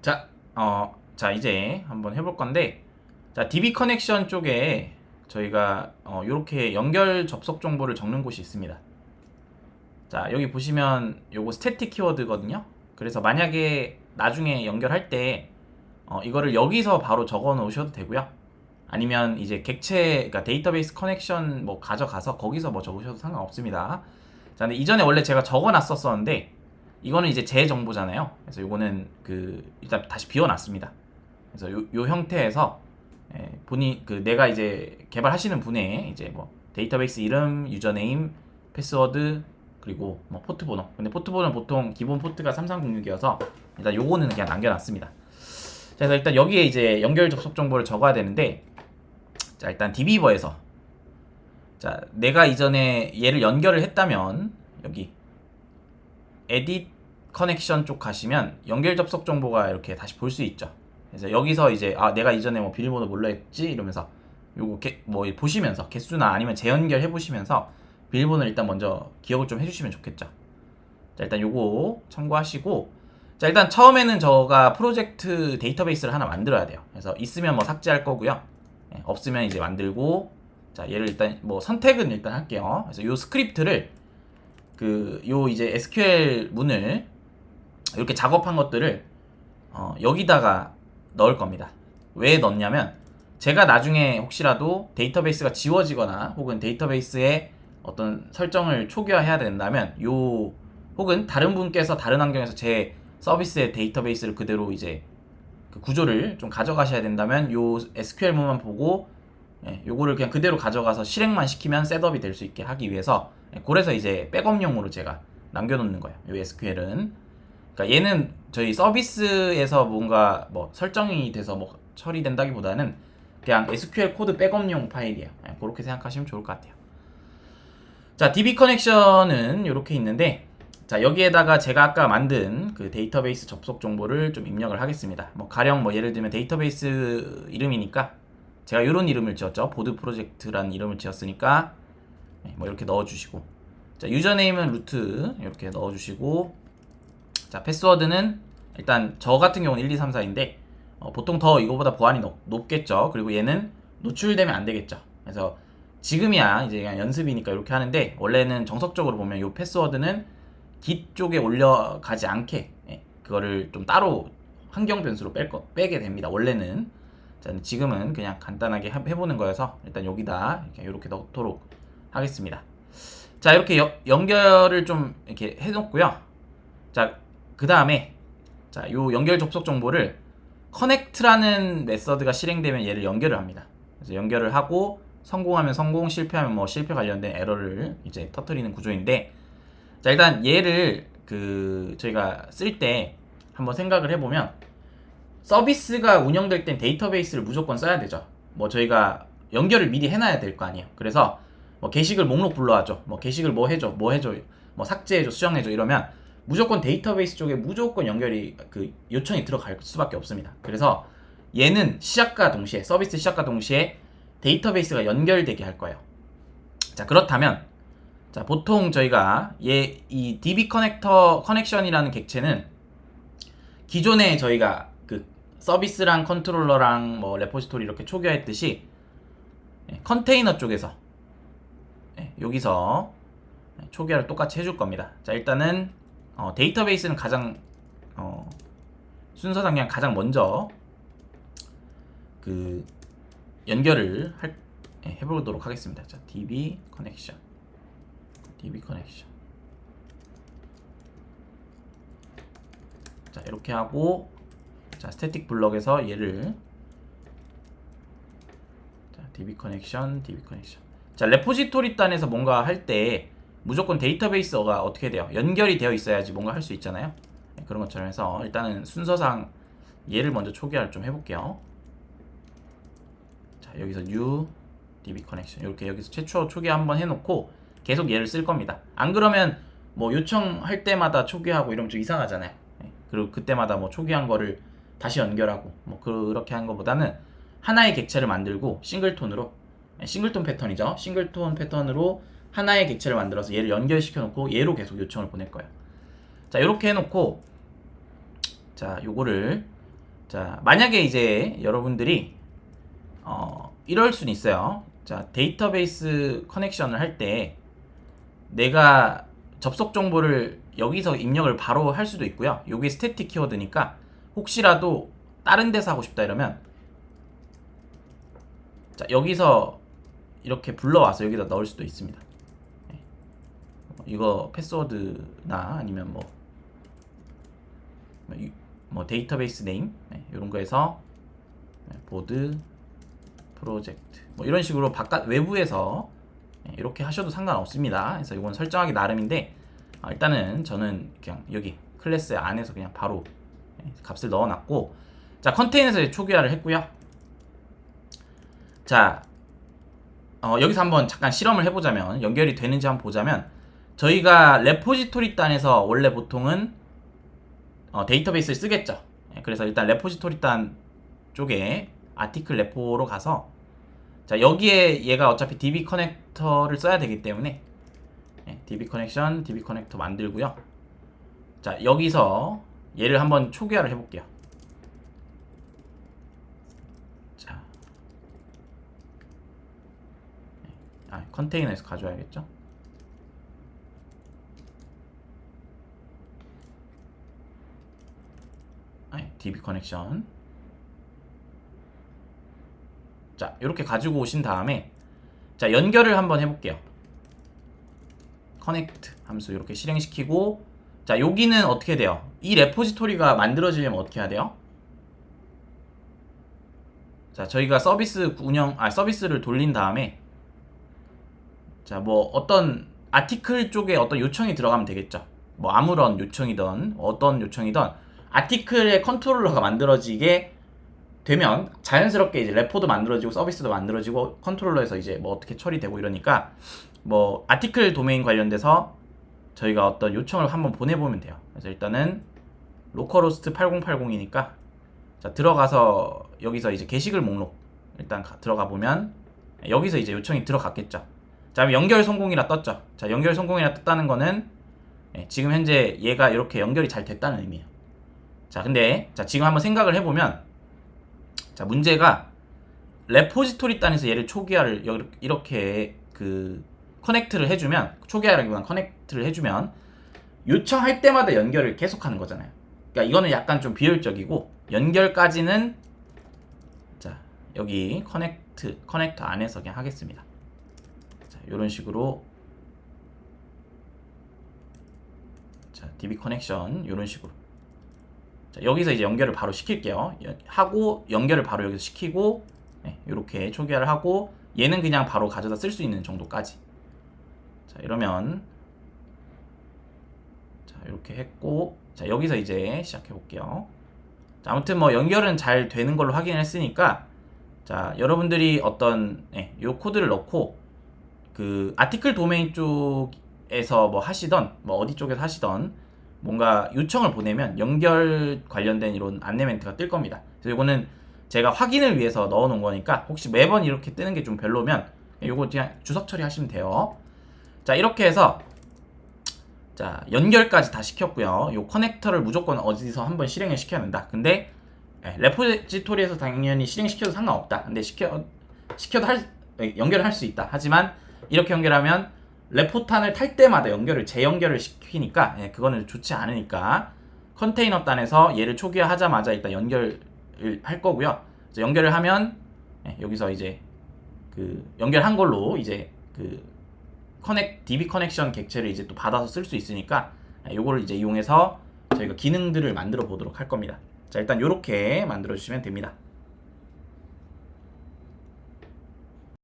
자, 어, 자 이제 한번 해볼 건데, 자 DB 커넥션 쪽에 저희가 어, 이렇게 연결 접속 정보를 적는 곳이 있습니다. 자 여기 보시면 요거 스태틱 키워드거든요. 그래서 만약에 나중에 연결할 때 어, 이거를 여기서 바로 적어 놓으셔도 되고요. 아니면 이제 객체, 그러니까 데이터베이스 커넥션 뭐 가져가서 거기서 뭐 적으셔도 상관없습니다. 자, 근데 이전에 원래 제가 적어 놨었었는데 이거는 이제 제 정보잖아요. 그래서 이거는 그 일단 다시 비워놨습니다. 그래서 요, 요 형태에서 예, 본인 그 내가 이제 개발하시는 분의 이제 뭐 데이터베이스 이름, 유저네임, 패스워드 그리고 뭐 포트 번호. 근데 포트 번호는 보통 기본 포트가 3306이어서 일단 요거는 그냥 남겨놨습니다. 자, 그래서 일단 여기에 이제 연결 접속 정보를 적어야 되는데 자 일단 DB버에서 자 내가 이전에 얘를 연결을 했다면 여기 에딧 커넥션 쪽 가시면 연결 접속 정보가 이렇게 다시 볼 수 있죠. 그래서 여기서 이제 아 내가 이전에 뭐 비밀번호 몰라 했지 이러면서 요거 개, 뭐 보시면서 개수나 아니면 재연결 해보시면서 비밀번호를 일단 먼저 기억을 좀 해주시면 좋겠죠. 자 일단 요거 참고하시고 자 일단 처음에는 저가 프로젝트 데이터베이스를 하나 만들어야 돼요. 그래서 있으면 뭐 삭제할 거고요. 예, 없으면 이제 만들고 자 얘를 일단 뭐 선택은 일단 할게요. 그래서 요 스크립트를 그 요 이제 SQL 문을 이렇게 작업한 것들을 어, 여기다가 넣을 겁니다. 왜 넣냐면 제가 나중에 혹시라도 데이터베이스가 지워지거나 혹은 데이터베이스에 어떤 설정을 초기화해야 된다면 요 혹은 다른 분께서 다른 환경에서 제 서비스의 데이터베이스를 그대로 이제 그 구조를 좀 가져가셔야 된다면 요 SQL문만 보고 예, 요거를 그냥 그대로 가져가서 실행만 시키면 셋업이 될 수 있게 하기 위해서 예, 그래서 이제 백업용으로 제가 남겨놓는 거예요. 요 SQL은 그러니까 얘는 저희 서비스에서 뭔가 뭐 설정이 돼서 뭐 처리된다기보다는 그냥 SQL 코드 백업용 파일이에요. 예, 그렇게 생각하시면 좋을 것 같아요. 자, DB 커넥션은 이렇게 있는데 자 여기에다가 제가 아까 만든 그 데이터베이스 접속 정보를 좀 입력을 하겠습니다. 뭐 가령 뭐 예를 들면 데이터베이스 이름이니까 제가 이런 이름을 지었죠. 보드 프로젝트라는 이름을 지었으니까 네, 뭐 이렇게 넣어주시고 자 유저네임은 루트 이렇게 넣어주시고 자 패스워드는 일단 저 같은 경우는 1, 2, 3, 4인데 어, 보통 더 이거보다 보안이 높, 높겠죠. 그리고 얘는 노출되면 안 되겠죠. 그래서 지금이야 이제 그냥 연습이니까 이렇게 하는데 원래는 정석적으로 보면 이 패스워드는 git 쪽에 올려가지 않게 예, 그거를 좀 따로 환경 변수로 뺄 거, 빼게 됩니다. 원래는 자, 지금은 그냥 간단하게 해- 해보는 거여서 일단 여기다 이렇게, 넣도록 하겠습니다. 자 이렇게 여- 연결을 좀 이렇게 해놓고요. 자그 다음에 자요 연결 접속 정보를 커넥트라는 메서드가 실행되면 얘를 연결을 합니다. 그래서 연결을 하고 성공하면 성공, 실패하면 뭐 실패 관련된 에러를 이제 터트리는 구조인데 자 일단 얘를 그 저희가 쓸 때 한번 생각을 해보면 서비스가 운영될 땐 데이터베이스를 무조건 써야 되죠. 뭐 저희가 연결을 미리 해놔야 될 거 아니에요. 그래서 뭐 게시글 목록 불러와줘, 뭐 게시글 뭐 해줘, 뭐 해줘, 뭐 삭제해줘, 수정해줘 이러면 무조건 데이터베이스 쪽에 무조건 연결이 그 요청이 들어갈 수밖에 없습니다. 그래서 얘는 시작과 동시에 서비스 시작과 동시에 데이터베이스가 연결되게 할 거예요. 자 그렇다면 자 보통 저희가 얘 이 DB 커넥터 커넥션이라는 객체는 기존에 저희가 그 서비스랑 컨트롤러랑 뭐 레포지토리 이렇게 초기화했듯이 예, 컨테이너 쪽에서 예, 여기서 예, 초기화를 똑같이 해줄 겁니다. 자 일단은 어, 데이터베이스는 가장 어, 순서상 그냥 가장 먼저 그 연결을 할, 예, 해보도록 하겠습니다. 자 DB 커넥션, DB 커넥션. 자 이렇게 하고 자 스태틱 블럭에서 얘를 자 DB 커넥션, DB 커넥션. 자 레포지토리 단에서 뭔가 할 때 무조건 데이터베이스가 어떻게 돼요? 연결이 되어 있어야지 뭔가 할 수 있잖아요. 네, 그런 것처럼 해서 일단은 순서상 얘를 먼저 초기화를 좀 해볼게요. 자 여기서 new DB 커넥션 이렇게 여기서 최초 초기 한번 해놓고 계속 얘를 쓸 겁니다. 안 그러면 뭐 요청할 때마다 초기화하고 이러면 좀 이상하잖아요. 네, 그리고 그때마다 뭐 초기한 거를 다시 연결하고 뭐 그렇게 하는 것보다는 하나의 객체를 만들고 싱글톤으로 네, 싱글톤 패턴이죠. 싱글톤 패턴으로 하나의 객체를 만들어서 얘를 연결시켜 놓고 얘로 계속 요청을 보낼 거예요. 자 이렇게 해 놓고 자 요거를 자, 만약에 이제 여러분들이 어, 이럴 수는 있어요. 자, 데이터베이스 커넥션을 할 때 내가 접속 정보를 여기서 입력을 바로 할 수도 있고요. 요게 스태틱 키워드니까 혹시라도 다른 데서 하고 싶다 이러면 자, 여기서 이렇게 불러와서 여기다 넣을 수도 있습니다. 네. 이거 패스워드나 아니면 뭐, 뭐 유- 뭐 데이터베이스 네임 네, 이런 거에서 네, 보드 프로젝트 뭐 이런 식으로 바깥 외부에서 네, 이렇게 하셔도 상관없습니다. 그래서 이건 설정하기 나름인데 아, 일단은 저는 그냥 여기 클래스 안에서 그냥 바로 네, 값을 넣어놨고 자 컨테이너에서 초기화를 했고요. 자 어, 여기서 한번 잠깐 실험을 해보자면 연결이 되는지 한번 보자면 저희가 레포지토리 단에서 원래 보통은 어, 데이터베이스를 쓰겠죠. 예, 그래서 일단 레포지토리 단 쪽에 아티클 레포로 가서 자 여기에 얘가 어차피 DB 커넥터를 써야 되기 때문에 예, DB 커넥션, DB 커넥터 만들고요. 자 여기서 얘를 한번 초기화를 해볼게요. 자, 예, 아 컨테이너에서 가져와야겠죠. 아, DB 커넥션. 자, 이렇게 가지고 오신 다음에 자, 연결을 한번 해볼게요. 커넥트 함수 이렇게 실행시키고 자, 여기는 어떻게 돼요? 이 레포지토리가 만들어지려면 어떻게 해야 돼요? 자, 저희가 서비스 운영, 아, 서비스를 돌린 다음에 자, 뭐 어떤 아티클 쪽에 어떤 요청이 들어가면 되겠죠. 뭐 아무런 요청이든 어떤 요청이든 아티클의 컨트롤러가 만들어지게 되면 자연스럽게 이제 레포도 만들어지고 서비스도 만들어지고 컨트롤러에서 이제 뭐 어떻게 처리되고 이러니까 뭐 아티클 도메인 관련돼서 저희가 어떤 요청을 한번 보내보면 돼요. 그래서 일단은 로컬호스트 8080이니까 자 들어가서 여기서 이제 게시글 목록 일단 가- 들어가 보면 여기서 이제 요청이 들어갔겠죠. 자 연결 성공이라 떴죠. 자 연결 성공이라 떴다는 거는 예, 지금 현재 얘가 이렇게 연결이 잘 됐다는 의미예요. 자 근데 자 지금 한번 생각을 해보면 자 문제가 레포지토리 단에서 얘를 초기화를 여- 이렇게 그 커넥트를 해주면 초기화라기보단 커넥트를 해주면 요청할 때마다 연결을 계속하는 거잖아요. 그러니까 이거는 약간 좀 비효율적이고 연결까지는 자 여기 커넥트 커넥터 안에서 그냥 하겠습니다. 자 이런 식으로 자 DB 커넥션 이런 식으로 자, 여기서 이제 연결을 바로 시킬게요. 연- 하고 연결을 바로 여기서 시키고 이렇게 초기화를 하고 얘는 그냥 바로 가져다 쓸 수 있는 정도까지. 자 이러면 자 이렇게 했고 자 여기서 이제 시작해 볼게요. 자 아무튼 뭐 연결은 잘 되는 걸로 확인했으니까 자 여러분들이 어떤 예, 요 코드를 넣고 그 아티클 도메인 쪽에서 뭐 하시던 뭐 어디 쪽에서 하시던 뭔가 요청을 보내면 연결 관련된 이런 안내 멘트가 뜰 겁니다. 그래서 이거는 제가 확인을 위해서 넣어 놓은 거니까 혹시 매번 이렇게 뜨는 게 좀 별로면 이거 그냥 주석 처리하시면 돼요. 자 이렇게 해서 자 연결까지 다 시켰고요. 요 커넥터를 무조건 어디서 한번 실행을 시켜야 된다. 근데 예, 레포지토리에서 당연히 실행시켜도 상관없다. 근데 시켜 시켜도 할 예, 연결을 할수 있다. 하지만 이렇게 연결하면 레포탄을 탈 때마다 연결을 재연결을 시키니까 예, 그거는 좋지 않으니까 컨테이너 단에서 얘를 초기화하자마자 일단 연결을 할 거고요. 연결을 하면 예, 여기서 이제 그 연결한 걸로 이제 그 커넥 DB 커넥션 객체를 이제 또 받아서 쓸 수 있으니까 예, 요거를 이제 이용해서 저희가 기능들을 만들어 보도록 할 겁니다. 자 일단 요렇게 만들어 주시면 됩니다.